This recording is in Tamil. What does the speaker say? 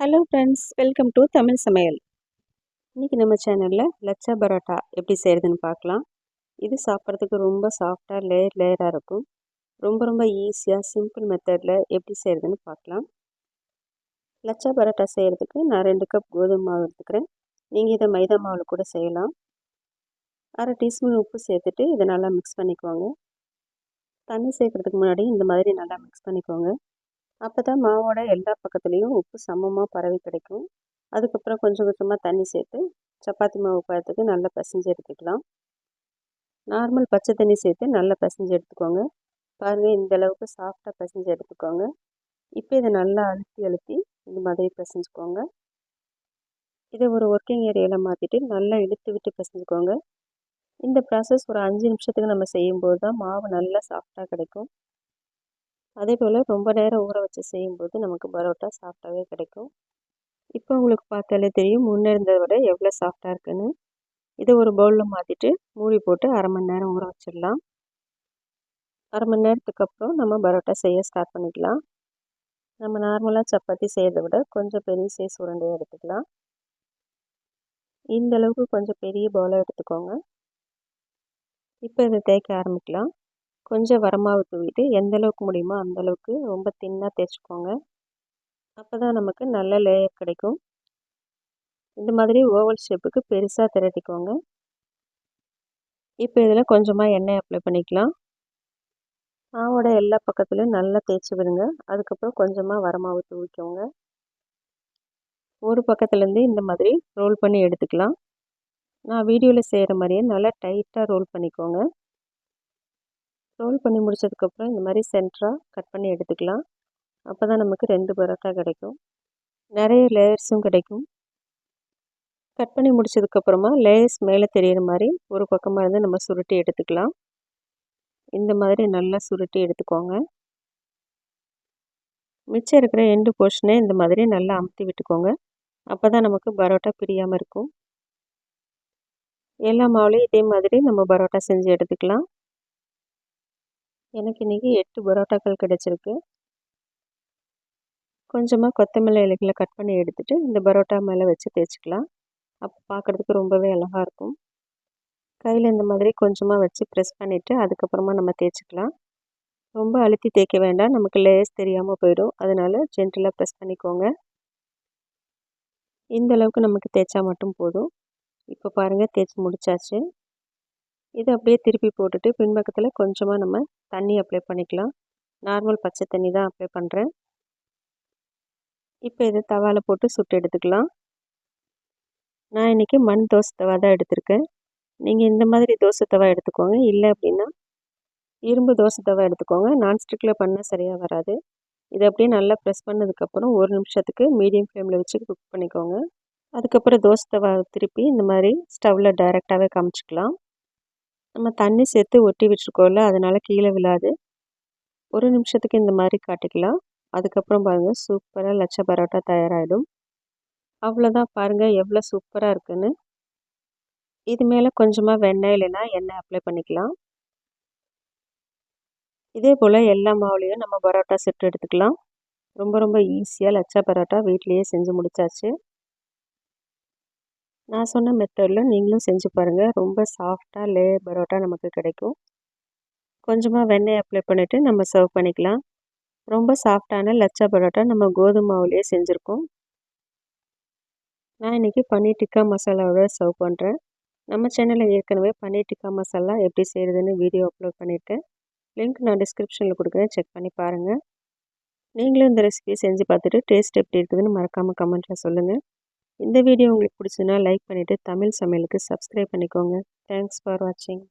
Hello friends welcome to Tamil சமையல் இன்றைக்கி நம்ம சேனலில் லச்சா பரோட்டா எப்படி செய்கிறதுன்னு பார்க்கலாம். இது சாப்பிட்றதுக்கு ரொம்ப சாஃப்டாக லேயர் லேயராக இருக்கும். ரொம்ப ரொம்ப ஈஸியாக சிம்பிள் மெத்தடில் எப்படி செய்கிறதுன்னு பார்க்கலாம். லச்சா பரோட்டா செய்கிறதுக்கு நான் ரெண்டு கப் கோதுமை மாவு எடுத்துக்கிறேன். நீங்கள் இதை மைதா மாவில் கூட செய்யலாம். அரை டீஸ்பூன் உப்பு சேர்த்துட்டு இதை நல்லா மிக்ஸ் பண்ணிக்குவாங்க தண்ணி சேர்க்குறதுக்கு முன்னாடி இந்த மாதிரி நல்லா மிக்ஸ் பண்ணிக்கோங்க. அப்போ தான் மாவோட எல்லா பக்கத்துலேயும் உப்பு சமமாக பரவி கிடைக்கும். அதுக்கப்புறம் கொஞ்சம் கொஞ்சமாக தண்ணி சேர்த்து சப்பாத்தி மாவு பழத்துக்கு நல்லா பிசைஞ்சு எடுத்துக்கலாம். நார்மல் பச்சை தண்ணி சேர்த்து நல்லா பிசைஞ்சு எடுத்துக்கோங்க. பாருங்கள் இந்த அளவுக்கு சாஃப்டாக பிசைஞ்சு எடுத்துக்கோங்க. இப்போ இதை நல்லா அழுத்தி அழுத்தி இந்த மாதிரி பிசைஞ்சுக்கோங்க. இதை ஒரு ஒர்க்கிங் ஏரியாவில் மாற்றிட்டு நல்லா இழுத்து விட்டு பிசைஞ்சுக்கோங்க. இந்த ப்ராசஸ் ஒரு அஞ்சு நிமிஷத்துக்கு நம்ம செய்யும்போது தான் மாவு நல்லா சாஃப்டாக கிடைக்கும். அதே போல் ரொம்ப நேரம் ஊற வச்சு செய்யும்போது நமக்கு பரோட்டா சாஃப்டாகவே கிடைக்கும். இப்போ உங்களுக்கு பார்த்தாலே தெரியும் முன்னே இருந்ததை விட எவ்வளோ சாஃப்டாக இருக்குன்னு. இதை ஒரு பவுலில் மாற்றிட்டு மூடி போட்டு அரை மணி நேரம் ஊற வச்சிடலாம். அரை மணி நேரத்துக்கு அப்புறம் நம்ம பரோட்டா செய்ய ஸ்டார்ட் பண்ணிக்கலாம். நம்ம நார்மலாக சப்பாத்தி செய்கிறத விட கொஞ்சம் பெரிய சைஸ் உருண்டையாக எடுத்துக்கலாம். இந்த அளவுக்கு கொஞ்சம் பெரிய பவுலாக எடுத்துக்கோங்க. இப்போ இதை தேய்க்க ஆரம்பிக்கலாம். கொஞ்சம் வரமாவு தூவிட்டு எந்த அளவுக்கு முடியுமோ அந்தளவுக்கு ரொம்ப தின்னாக தேய்ச்சிக்கோங்க. அப்போ தான் நமக்கு நல்ல லேயர் கிடைக்கும். இந்த மாதிரி ஓவல் ஷேப்புக்கு பெருசாக திரட்டிக்கோங்க. இப்போ இதில் கொஞ்சமாக எண்ணெய் அப்ளை பண்ணிக்கலாம். மாவோட எல்லா பக்கத்துலையும் நல்லா தேய்ச்சி விடுங்க. அதுக்கப்புறம் கொஞ்சமாக வரமாவு தூவிக்கோங்க ஒரு பக்கத்துலேருந்து இந்த மாதிரி ரோல் பண்ணி எடுத்துக்கலாம். நான் வீடியோவில் செய்கிற மாதிரியே நல்லா டைட்டாக ரோல் பண்ணிக்கோங்க. ரோல் பண்ணி முடித்ததுக்கப்புறம் இந்த மாதிரி சென்டராக கட் பண்ணி எடுத்துக்கலாம். அப்போ தான் நமக்கு ரெண்டு பரோட்டா கிடைக்கும். நிறைய லேயர்ஸும் கிடைக்கும். கட் பண்ணி முடித்ததுக்கப்புறமா லேயர்ஸ் மேலே தெரிகிற மாதிரி ஒரு பக்கமாக இருந்து நம்ம சுருட்டி எடுத்துக்கலாம். இந்த மாதிரி நல்லா சுருட்டி எடுத்துக்கோங்க. மிச்சம் இருக்கிற எண்டு போர்ஷனே இந்த மாதிரி நல்லா அமுத்தி விட்டுக்கோங்க. அப்போ தான் நமக்கு பரோட்டா பிரியாமல் இருக்கும். எல்லா மாவுலேயும் இதே மாதிரி நம்ம பரோட்டா செஞ்சு எடுத்துக்கலாம். எனக்கு இன்றைக்கி எட்டு பரோட்டாக்கள் கிடச்சிருக்கு. கொஞ்சமாக கொத்தமல்லி இலைகளை கட் பண்ணி எடுத்துகிட்டு இந்த பரோட்டா மேலே வச்சு தேய்ச்சிக்கலாம். அப்போ பார்க்குறதுக்கு ரொம்பவே அழகாக இருக்கும். கையில் இந்த மாதிரி கொஞ்சமாக வச்சு ப்ரெஸ் பண்ணிவிட்டு அதுக்கப்புறமா நம்ம தேய்ச்சிக்கலாம். ரொம்ப அழுத்தி தேய்க்க வேண்டாம். நமக்கு லேஸ் தெரியாமல் போயிடும். அதனால் ஜென்டலாக ப்ரெஸ் பண்ணிக்கோங்க. இந்த அளவுக்கு நமக்கு தேய்ச்சா மட்டும் போதும். இப்போ பாருங்கள் தேய்ச்சி முடித்தாச்சு இதை அப்படியே திருப்பி போட்டுட்டு பின்பக்கத்தில் கொஞ்சமாக நம்ம தண்ணி அப்ளை பண்ணிக்கலாம். நார்மல் பச்சை தண்ணி தான் அப்ளை பண்ணுறேன் இப்போ இதை தவாவில் போட்டு சுட்டு எடுத்துக்கலாம். நான் இன்றைக்கி மண் தோசை தவா தான் எடுத்திருக்கேன். நீங்கள் இந்த மாதிரி தோசை தவா எடுத்துக்கோங்க. இல்லை அப்படின்னா இரும்பு தோசை தவா எடுத்துக்கோங்க. நான்ஸ்டிக்கில் பண்ணால் சரியாக வராது. இதை அப்படியே நல்லா ப்ரெஸ் பண்ணதுக்கப்புறம் ஒரு நிமிஷத்துக்கு மீடியம் ஃப்ளேமில் வச்சு குக் பண்ணிக்கோங்க. அதுக்கப்புறம் தோசை தவா திருப்பி இந்த மாதிரி ஸ்டவ்வில் டைரெக்டாகவே காமிச்சிக்கலாம். நம்ம தண்ணி சேர்த்து ஒட்டி விட்டுருக்கோம்ல அதனால் கீழே விழாது. ஒரு நிமிஷத்துக்கு இந்த மாதிரி காட்டிக்கலாம். அதுக்கப்புறம் பாருங்கள் சூப்பராக லட்ச பரோட்டா தயாராகிடும் அவ்வளோதான் பாருங்கள் எவ்வளோ சூப்பராக இருக்குன்னு. இது மேலே கொஞ்சமாக வெண்ணெய் இல்லைன்னா எண்ணெய் அப்ளை பண்ணிக்கலாம். இதே போல் எல்லா மாவுலேயும் நம்ம பரோட்டா செட்டு எடுத்துக்கலாம். ரொம்ப ரொம்ப ஈஸியாக லச்சா பரோட்டா வீட்லேயே செஞ்சு முடித்தாச்சு நான் சொன்ன மெத்தடில் நீங்களும் செஞ்சு பாருங்கள் ரொம்ப சாஃப்டாக லே பரோட்டா நமக்கு கிடைக்கும். கொஞ்சமாக வெண்ணெய் அப்ளை பண்ணிவிட்டு நம்ம சர்வ் பண்ணிக்கலாம். ரொம்ப சாஃப்டான லச்சா பரோட்டா நம்ம கோதுமை மாவுலேயே செஞ்சுருக்கோம். நான் இன்றைக்கி பன்னீர் டிக்கா மசாலாவோட சர்வ் பண்ணுறேன் நம்ம சேனலில் ஏற்கனவே பன்னீர் டிக்கா மசாலா எப்படி செய்கிறதுன்னு வீடியோ அப்லோட் பண்ணியிருக்கேன். லிங்க் நான் டிஸ்கிரிப்ஷனில் கொடுக்குறேன். செக் பண்ணி பாருங்கள் நீங்களும் இந்த ரெசிபியை செஞ்சு பார்த்துட்டு டேஸ்ட் எப்படி இருக்குதுன்னு மறக்காமல் கமெண்ட்டில் சொல்லுங்கள் இந்த வீடியோ உங்களுக்கு பிடிச்சதுன்னா லைக் பண்ணிவிட்டு தமிழ் சமையலுக்கு சப்ஸ்கிரைப் பண்ணிக்கோங்க. தேங்க்ஸ் ஃபார் வாட்சிங்